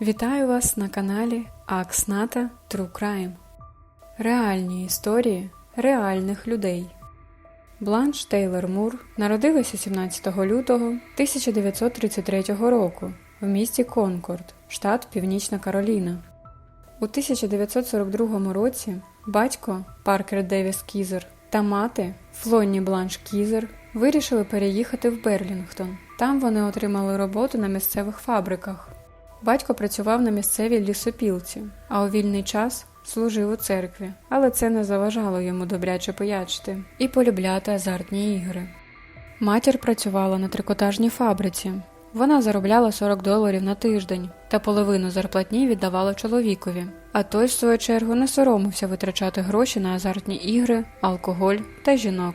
Вітаю вас на каналі Аксната True Crime. Реальні історії реальних людей. Бланш Тейлор Мур народилася 17 лютого 1933 року в місті Конкорд, штат Північна Кароліна. У 1942 році батько Паркер Девіс Кізер та мати Флонні Бланш Кізер вирішили переїхати в Берлінгтон. Там вони отримали роботу на місцевих фабриках. Батько працював на місцевій лісопілці, а у вільний час служив у церкві, але це не заважало йому добряче поячити і полюбляти азартні ігри. Матір працювала на трикотажній фабриці. Вона заробляла 40 доларів на тиждень та половину зарплатні віддавала чоловікові, а той, в свою чергу, не соромився витрачати гроші на азартні ігри, алкоголь та жінок.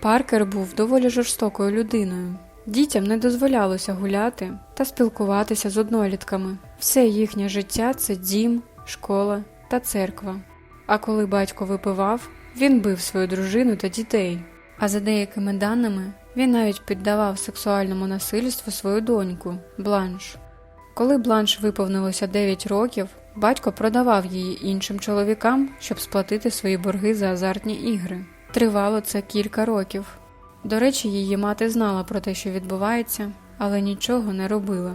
Паркер був доволі жорстокою людиною. Дітям не дозволялося гуляти та спілкуватися з однолітками. Все їхнє життя це дім, школа та церква. А коли батько випивав, він бив свою дружину та дітей. А за деякими даними, він навіть піддавав сексуальному насильству свою доньку Бланш. Коли Бланш виповнилося 9 років, батько продавав її іншим чоловікам, щоб сплатити свої борги за азартні ігри. Тривало це кілька років. До речі, її мати знала про те, що відбувається, але нічого не робила.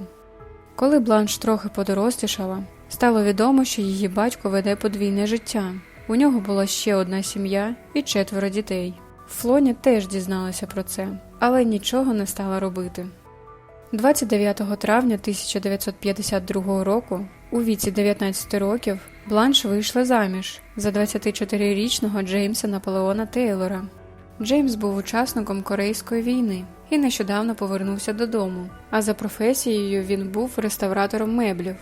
Коли Бланш трохи подорослішала, стало відомо, що її батько веде подвійне життя. У нього була ще одна сім'я і четверо дітей. Флоня теж дізналася про це, але нічого не стала робити. 29 травня 1952 року, у віці 19 років, Бланш вийшла заміж за 24-річного Джеймса Наполеона Тейлора. Джеймс був учасником Корейської війни і нещодавно повернувся додому, а за професією він був реставратором меблів.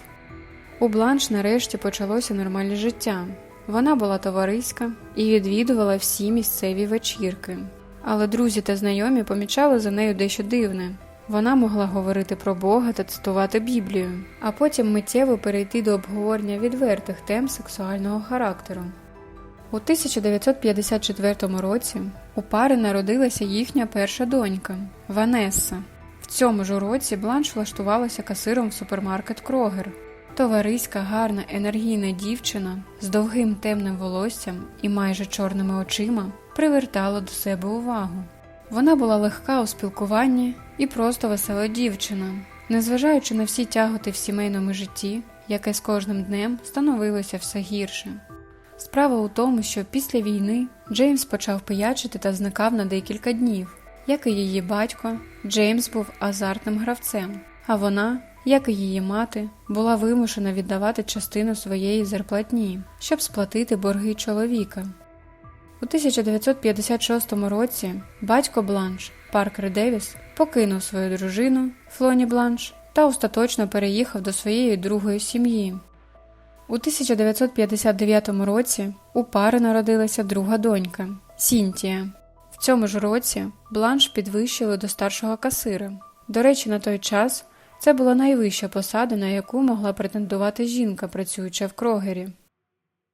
У Бланш нарешті почалося нормальне життя. Вона була товариська і відвідувала всі місцеві вечірки. Але друзі та знайомі помічали за нею дещо дивне. Вона могла говорити про Бога та цитувати Біблію, а потім миттєво перейти до обговорення відвертих тем сексуального характеру. У 1954 році у пари народилася їхня перша донька Ванесса. В цьому ж році Бланш влаштувалася касиром в супермаркет Крогер. Товариська, гарна, енергійна дівчина з довгим темним волоссям і майже чорними очима привертала до себе увагу. Вона була легка у спілкуванні і просто весела дівчина, незважаючи на всі тяготи в сімейному житті, яке з кожним днем становилося все гірше. Справа у тому, що після війни Джеймс почав пиячити та зникав на декілька днів. Як і її батько, Джеймс був азартним гравцем, а вона, як і її мати, була вимушена віддавати частину своєї зарплатні, щоб сплатити борги чоловіка. У 1956 році батько Бланш Паркер Девіс покинув свою дружину Флоні Бланш та остаточно переїхав до своєї другої сім'ї. У 1959 році у пари народилася друга донька Сінтія. В цьому ж році Бланш підвищили до старшого касира. До речі, на той час це була найвища посада, на яку могла претендувати жінка, працююча в крогері.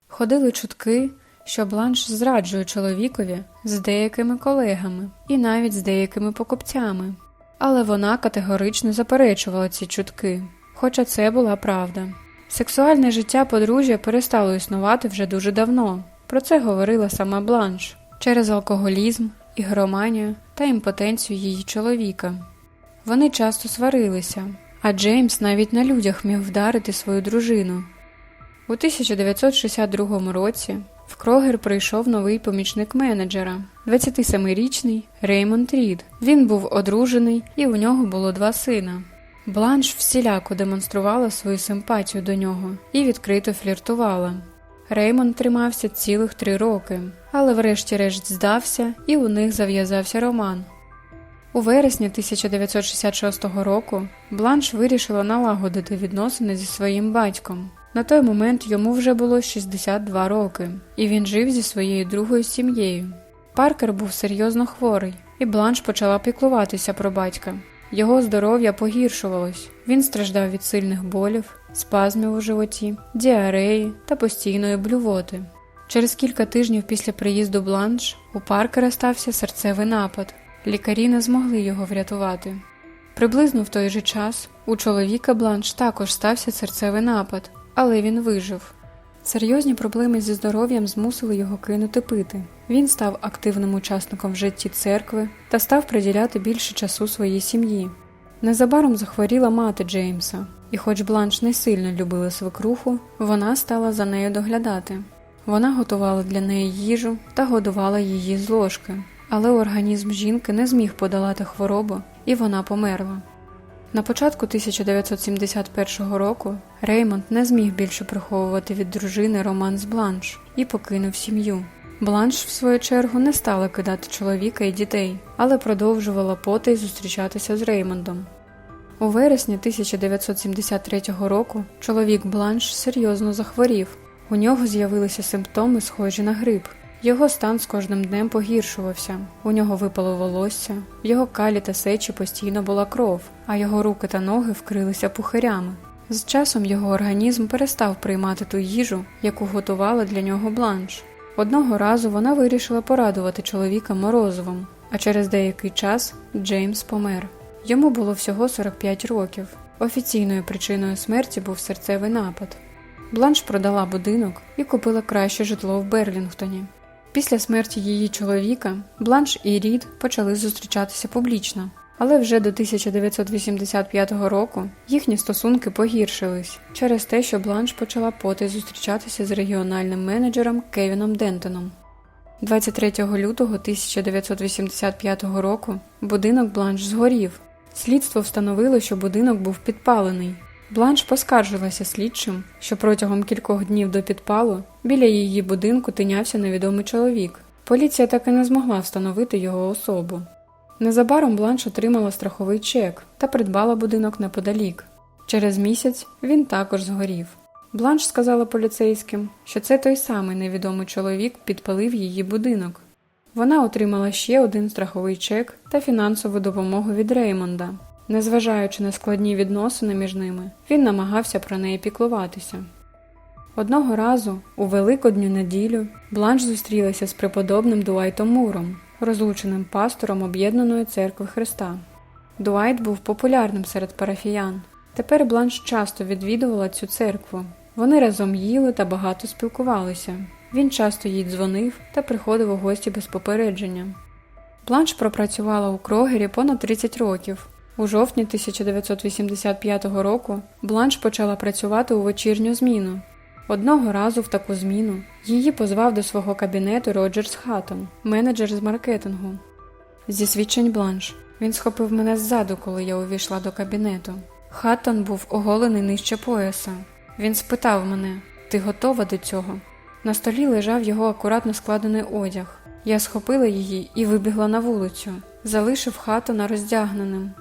Ходили чутки, що Бланш зраджує чоловікові з деякими колегами і навіть з деякими покупцями, але вона категорично заперечувала ці чутки, хоча це була правда. Сексуальне життя подружжя перестало існувати вже дуже давно. Про це говорила сама Бланш через алкоголізм, ігроманію та імпотенцію її чоловіка. Вони часто сварилися, а Джеймс навіть на людях міг вдарити свою дружину. У 1962 році в Крогер прийшов новий помічник менеджера, 27-річний Реймонд Рід. Він був одружений і у нього було два сина. Бланш всіляко демонструвала свою симпатію до нього і відкрито фліртувала. Реймонд тримався цілих три роки, але врешті-решт здався, і у них зав'язався роман. У вересні 1966 року Бланш вирішила налагодити відносини зі своїм батьком. На той момент йому вже було 62 роки, і він жив зі своєю другою сім'єю. Паркер був серйозно хворий, і Бланш почала піклуватися про батька. Його здоров'я погіршувалось, він страждав від сильних болів, спазмів у животі, діареї та постійної блювоти. Через кілька тижнів після приїзду Бланш у Паркера стався серцевий напад. Лікарі не змогли його врятувати. Приблизно в той же час у чоловіка Бланш також стався серцевий напад, але він вижив. Серйозні проблеми зі здоров'ям змусили його кинути пити. Він став активним учасником в житті церкви та став приділяти більше часу своїй сім'ї. Незабаром захворіла мати Джеймса, і хоч Бланш не сильно любила свекруху, вона стала за нею доглядати. Вона готувала для неї їжу та годувала її з ложки, але організм жінки не зміг подолати хворобу, і вона померла. На початку 1971 року Реймонд не зміг більше приховувати від дружини роман з Бланш і покинув сім'ю. Бланш, в свою чергу, не стала кидати чоловіка і дітей, але продовжувала потай зустрічатися з Реймондом. У вересні 1973 року чоловік Бланш серйозно захворів. У нього з'явилися симптоми, схожі на грип. Його стан з кожним днем погіршувався. У нього випало волосся, в його калі та сечі постійно була кров, а його руки та ноги вкрилися пухирями. З часом його організм перестав приймати ту їжу, яку готувала для нього бланш. Одного разу вона вирішила порадувати чоловіка морозивом, а через деякий час Джеймс помер. Йому було всього 45 років. Офіційною причиною смерті був серцевий напад. Бланш продала будинок і купила краще житло в Берлінгтоні. Після смерті її чоловіка Бланш і Рід почали зустрічатися публічно, але вже до 1985 року їхні стосунки погіршились через те, що Бланш почала потай зустрічатися з регіональним менеджером Кевіном Дентоном. 23 лютого 1985 року будинок Бланш згорів. Слідство встановило, що будинок був підпалений. Бланш поскаржилася слідчим, що протягом кількох днів до підпалу біля її будинку тинявся невідомий чоловік. Поліція так і не змогла встановити його особу. Незабаром Бланш отримала страховий чек та придбала будинок неподалік. Через місяць він також згорів. Бланш сказала поліцейським, що це той самий невідомий чоловік підпалив її будинок. Вона отримала ще один страховий чек та фінансову допомогу від Реймонда. Незважаючи на складні відносини між ними, він намагався про неї піклуватися. Одного разу, у великодню неділю, Бланш зустрілася з преподобним Дуайтом Муром, розлученим пастором Об'єднаної церкви Христа. Дуайт був популярним серед парафіян. Тепер Бланш часто відвідувала цю церкву. Вони разом їли та багато спілкувалися. Він часто їй дзвонив та приходив у гості без попередження. Бланш пропрацювала у Крогері понад 30 років. У жовтні 1985 року Бланш почала працювати у вечірню зміну. Одного разу в таку зміну її позвав до свого кабінету Роджерс Хаттон, менеджер з маркетингу. Зі свідчень Бланш він схопив мене ззаду, коли я увійшла до кабінету. Хаттон був оголений нижче пояса. Він спитав мене: Ти готова до цього? На столі лежав його акуратно складений одяг. Я схопила її і вибігла на вулицю, залишив Хаттона роздягненим.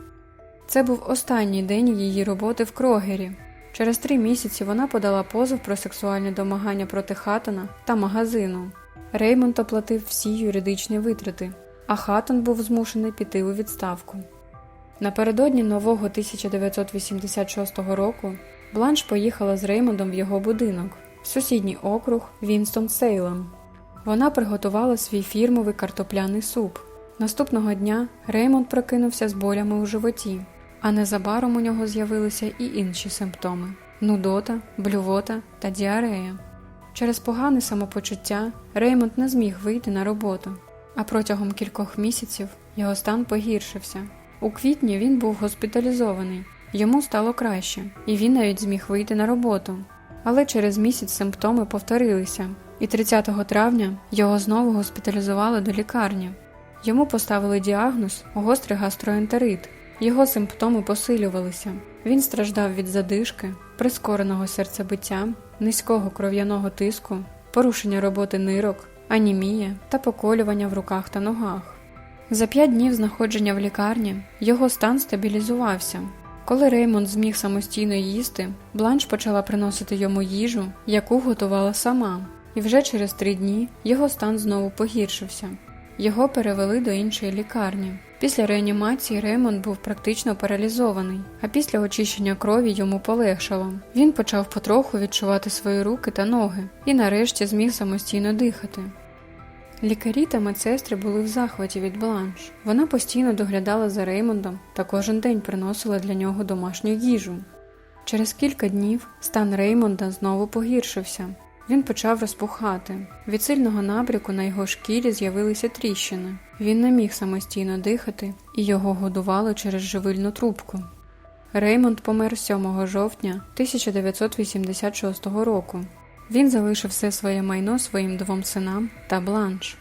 Це був останній день її роботи в Крогері. Через три місяці вона подала позов про сексуальне домагання проти Хаттона та магазину. Реймонд оплатив всі юридичні витрати, а Хаттон був змушений піти у відставку. Напередодні нового 1986 року Бланш поїхала з Реймондом в його будинок в сусідній округ Вінстон Сейлем. Вона приготувала свій фірмовий картопляний суп. Наступного дня Реймонд прокинувся з болями у животі, а незабаром у нього з'явилися і інші симптоми нудота, блювота та діарея. Через погане самопочуття Реймонд не зміг вийти на роботу, а протягом кількох місяців його стан погіршився. У квітні він був госпіталізований, йому стало краще, і він навіть зміг вийти на роботу. Але через місяць симптоми повторилися, і 30 травня його знову госпіталізували до лікарні. Йому поставили діагноз гострий гастроентерит. Його симптоми посилювалися. Він страждав від задишки, прискореного серцебиття, низького кров'яного тиску, порушення роботи нирок, анімія та поколювання в руках та ногах. За п'ять днів знаходження в лікарні його стан стабілізувався. Коли Реймонд зміг самостійно їсти, Бланш почала приносити йому їжу, яку готувала сама, і вже через три дні його стан знову погіршився. Його перевели до іншої лікарні. Після реанімації Реймонд був практично паралізований, а після очищення крові йому полегшало. Він почав потроху відчувати свої руки та ноги і нарешті зміг самостійно дихати. Лікарі та медсестри були в захваті від Бланш. Вона постійно доглядала за Реймондом та кожен день приносила для нього домашню їжу. Через кілька днів стан Реймонда знову погіршився. Він почав розпухати. Від сильного набряку на його шкірі з'явилися тріщини. Він не міг самостійно дихати, і його годували через живильну трубку. Реймонд помер 7 жовтня 1986 року. Він залишив все своє майно своїм двом синам та Бланш.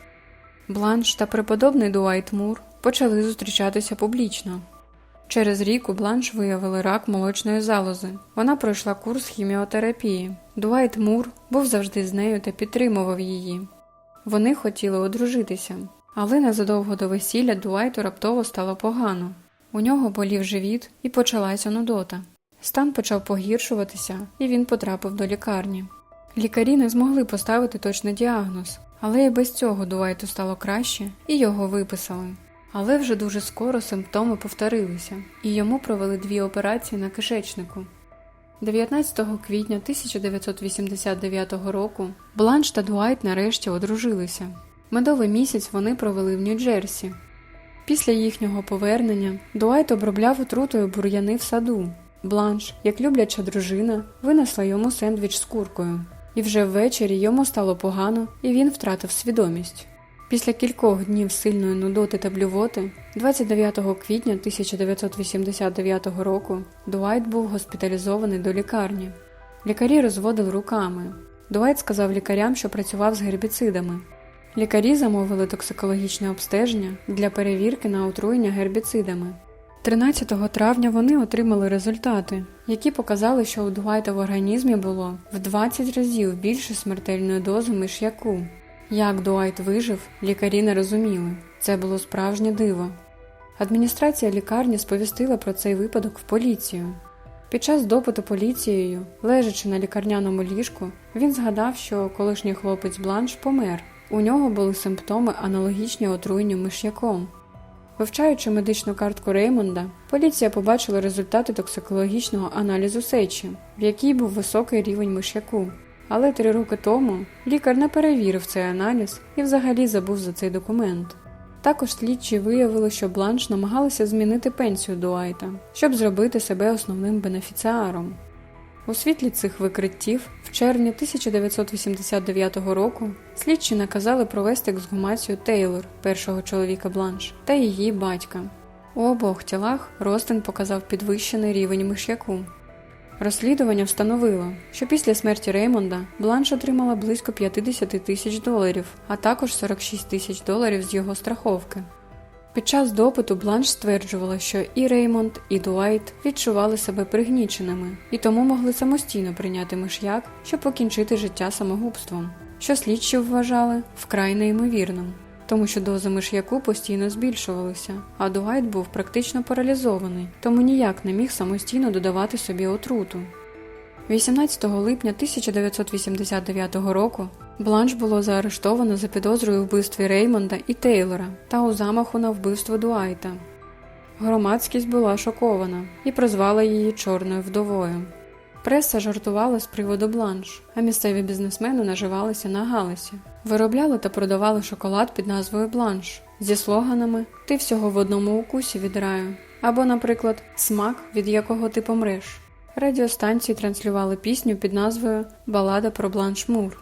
Бланш та преподобний Дуайт Мур почали зустрічатися публічно. Через рік у Бланш виявили рак молочної залози. Вона пройшла курс хіміотерапії. Дуайт Мур був завжди з нею та підтримував її. Вони хотіли одружитися, але незадовго до весілля Дуайту раптово стало погано. У нього болів живіт і почалася нудота. Стан почав погіршуватися, і він потрапив до лікарні. Лікарі не змогли поставити точний діагноз, але і без цього Дуайту стало краще і його виписали. Але вже дуже скоро симптоми повторилися, і йому провели дві операції на кишечнику. 19 квітня 1989 року Бланш та Дуайт нарешті одружилися. Медовий місяць вони провели в Нью-Джерсі. Після їхнього повернення Дуайт обробляв отрутою бур'яни в саду. Бланш, як любляча дружина, винесла йому сендвіч з куркою. І вже ввечері йому стало погано, і він втратив свідомість. Після кількох днів сильної нудоти та блювоти, 29 квітня 1989 року, Дуайт був госпіталізований до лікарні. Лікарі розводили руками. Дуайт сказав лікарям, що працював з гербіцидами. Лікарі замовили токсикологічне обстеження для перевірки на отруєння гербіцидами. 13 травня вони отримали результати, які показали, що у Дуайта в організмі було в 20 разів більше смертельної дози миш'яку. Як Дуайт вижив, лікарі не розуміли. Це було справжнє диво. Адміністрація лікарні сповістила про цей випадок в поліцію. Під час допиту поліцією, лежачи на лікарняному ліжку, він згадав, що колишній хлопець Бланш помер. У нього були симптоми аналогічні отруєнню миш'яком. Вивчаючи медичну картку Реймонда, поліція побачила результати токсикологічного аналізу сечі, в якій був високий рівень миш'яку. Але три роки тому лікар не перевірив цей аналіз і взагалі забув за цей документ. Також слідчі виявили, що Бланш намагалася змінити пенсію Дуайта, щоб зробити себе основним бенефіціаром. У світлі цих викриттів в червні 1989 року слідчі наказали провести ексгумацію Тейлор, першого чоловіка Бланш, та її батька. У обох тілах Ростин показав підвищений рівень миш'яку. Розслідування встановило, що після смерті Реймонда Бланш отримала близько 50 тисяч доларів, а також 46 тисяч доларів з його страховки. Під час допиту Бланш стверджувала, що і Реймонд, і Дуайт відчували себе пригніченими і тому могли самостійно прийняти миш'як, щоб покінчити життя самогубством, що слідчі вважали вкрай неймовірним, тому що дози миш'яку постійно збільшувалися, а Дуайт був практично паралізований, тому ніяк не міг самостійно додавати собі отруту. 18 липня 1989 року Бланш було заарештовано за підозрою вбивстві Реймонда і Тейлора та у замаху на вбивство Дуайта. Громадськість була шокована і прозвала її чорною вдовою. Преса жартувала з приводу бланш, а місцеві бізнесмени наживалися на галасі, виробляли та продавали шоколад під назвою Бланш зі слоганами Ти всього в одному укусі від раю або, наприклад, Смак, від якого ти помреш. Радіостанції транслювали пісню під назвою Балада про Бланш Мур.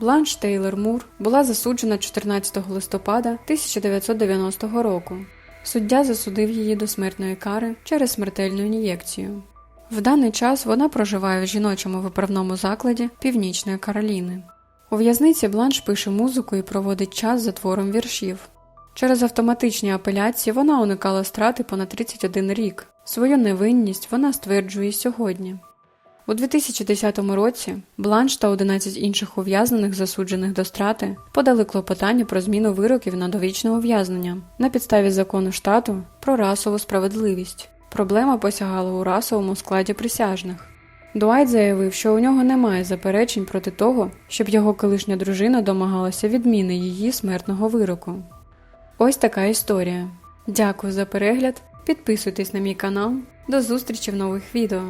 Бланш Тейлор Мур була засуджена 14 листопада 1990 року. Суддя засудив її до смертної кари через смертельну ін'єкцію. В даний час вона проживає в жіночому виправному закладі Північної Кароліни. У в'язниці Бланш пише музику і проводить час за твором віршів. Через автоматичні апеляції вона уникала страти понад 31 рік. Свою невинність вона стверджує сьогодні. У 2010 році Бланш та 11 інших ув'язнених, засуджених до страти, подали клопотання про зміну вироків на довічне ув'язнення на підставі закону штату про расову справедливість. Проблема посягала у расовому складі присяжних. Дуайт заявив, що у нього немає заперечень проти того, щоб його колишня дружина домагалася відміни її смертного вироку. Ось така історія. Дякую за перегляд. Підписуйтесь на мій канал. До зустрічі в нових відео.